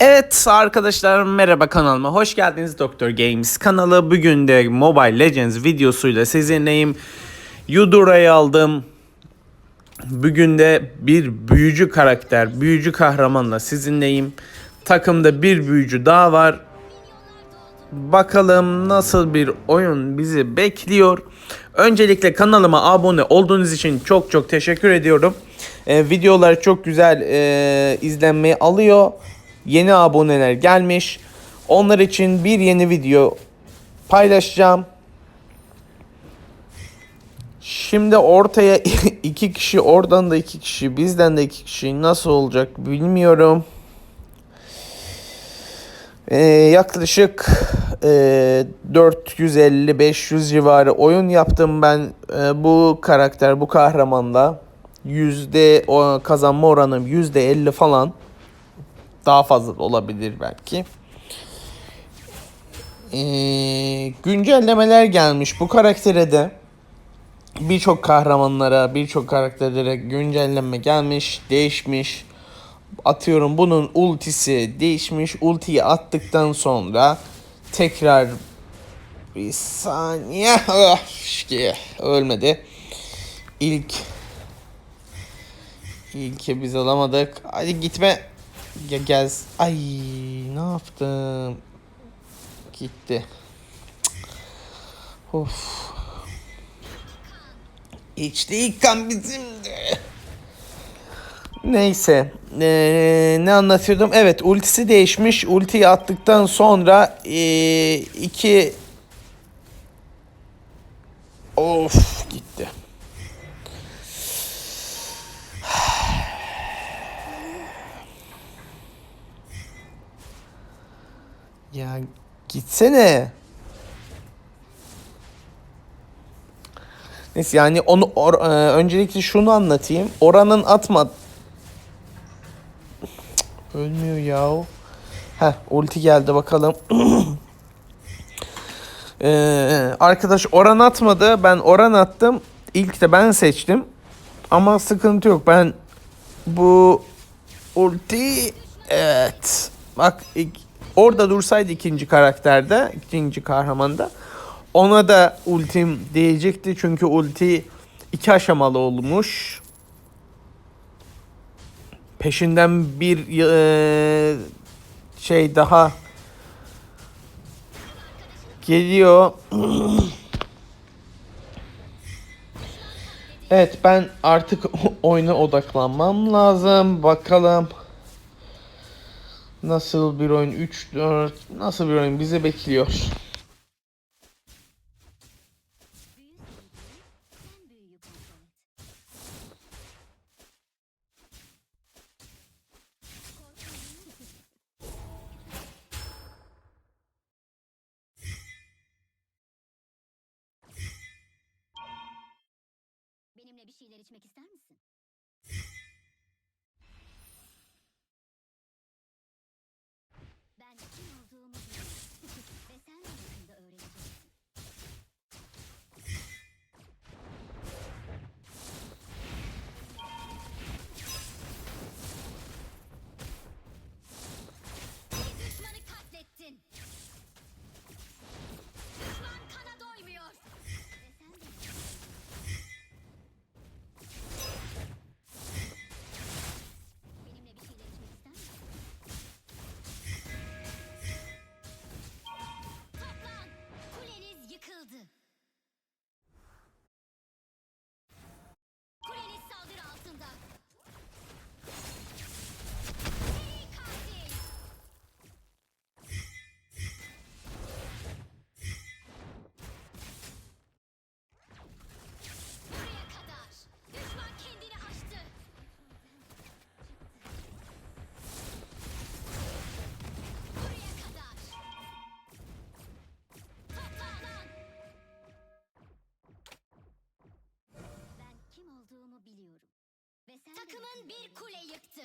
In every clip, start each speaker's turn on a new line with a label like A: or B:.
A: Evet arkadaşlar merhaba kanalıma hoş geldiniz Doktor Games kanalı bugün de Mobile Legends videosuyla sizinleyim Yudura'yı aldım Bugün de bir büyücü karakter büyücü kahramanla sizinleyim Takımda bir büyücü daha var Bakalım nasıl bir oyun bizi bekliyor. Öncelikle kanalıma abone olduğunuz için çok çok teşekkür ediyorum. Ee, videolar çok güzel e, izlenmeyi alıyor. Yeni aboneler gelmiş. Onlar için bir yeni video paylaşacağım. Şimdi ortaya iki kişi oradan da iki kişi bizden de iki kişi nasıl olacak bilmiyorum. Ee, yaklaşık e, 450-500 civarı oyun yaptım ben e, bu karakter, bu kahramanla. Yüzde o kazanma oranım yüzde 50 falan. Daha fazla da olabilir belki. Ee, güncellemeler gelmiş bu karaktere de. Birçok kahramanlara, birçok karakterlere güncelleme gelmiş, değişmiş atıyorum bunun ultisi değişmiş. Ultiyi attıktan sonra tekrar bir saniye şiki, ölmedi. İlk ilki biz alamadık. Hadi gitme. Gel gez. Ay ne yaptım? Gitti. Of. İçti ilk kan bizimdi. Neyse. Ee, ne anlatıyordum? Evet ultisi değişmiş. Ultiyi attıktan sonra ee, iki Of gitti. Ya gitsene. Neyse yani onu or- e, öncelikle şunu anlatayım. Oranın atma Ölmüyor ya. Heh ulti geldi bakalım. ee, arkadaş oran atmadı. Ben oran attım. İlk de ben seçtim. Ama sıkıntı yok. Ben bu ulti evet. Bak ilk, orada dursaydı ikinci karakterde, ikinci kahramanda ona da ultim diyecekti. Çünkü ulti iki aşamalı olmuş peşinden bir e, şey daha geliyor. evet ben artık oyuna odaklanmam lazım. Bakalım nasıl bir oyun 3 4 nasıl bir oyun bizi bekliyor.
B: Benimle bir şeyler içmek ister misin? Takımın bir kule yıktı.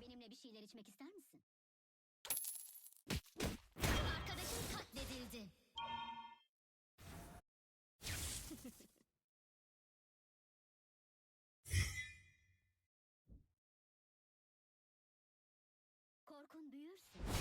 B: Benimle bir şeyler içmek ister misin? Arkadaşın katledildi. Korkun büyürse...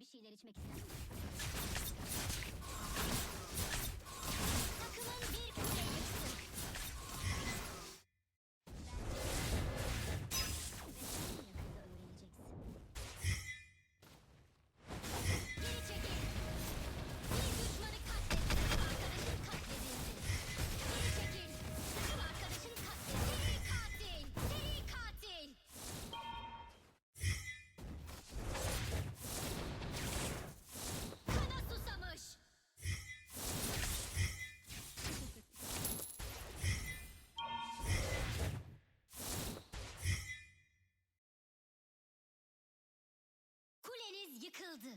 B: bir şeyler içmek ister? Kuleniz yıkıldı.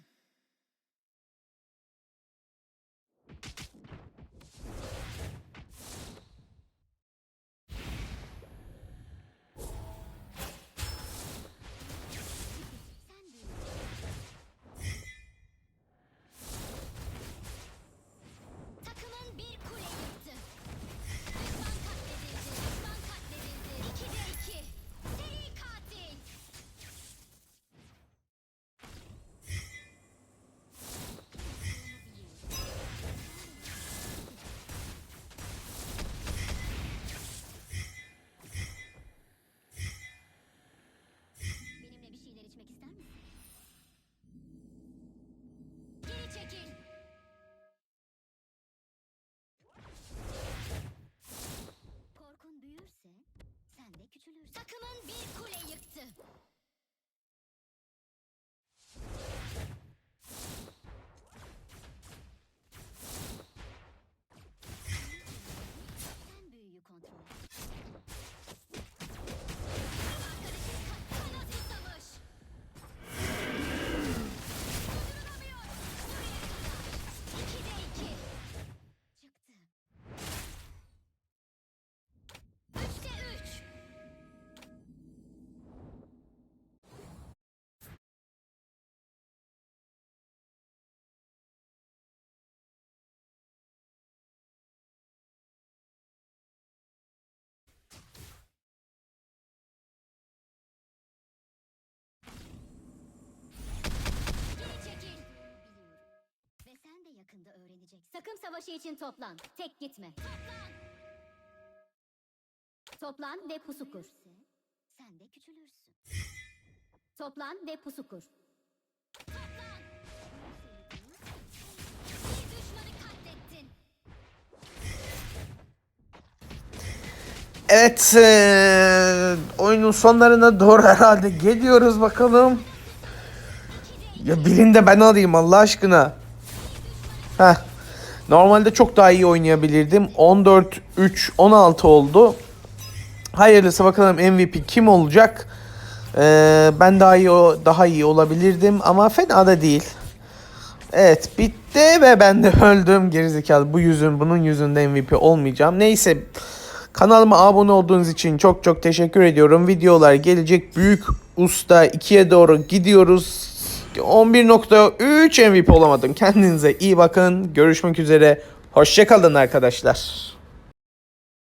B: Yakında öğrenecek. Takım savaşı için toplan. Tek gitme. Toplan! Toplan ve pusu kur. Sen de küçülürsün. Toplan ve pusu kur. Toplan! Bir düşmanı katlettin.
A: Evet, eee, oyunun sonlarına doğru herhalde geliyoruz bakalım. Ya birini de ben alayım Allah aşkına. Heh. Normalde çok daha iyi oynayabilirdim. 14 3 16 oldu. Hayırlısı bakalım MVP kim olacak? Eee, ben daha iyi daha iyi olabilirdim ama fena da değil. Evet bitti ve ben de öldüm gerizekalı. Bu yüzün bunun yüzünde MVP olmayacağım. Neyse kanalıma abone olduğunuz için çok çok teşekkür ediyorum. Videolar gelecek. Büyük Usta 2'ye doğru gidiyoruz. 11.3 MVP olamadım. Kendinize iyi bakın. Görüşmek üzere. Hoşçakalın arkadaşlar.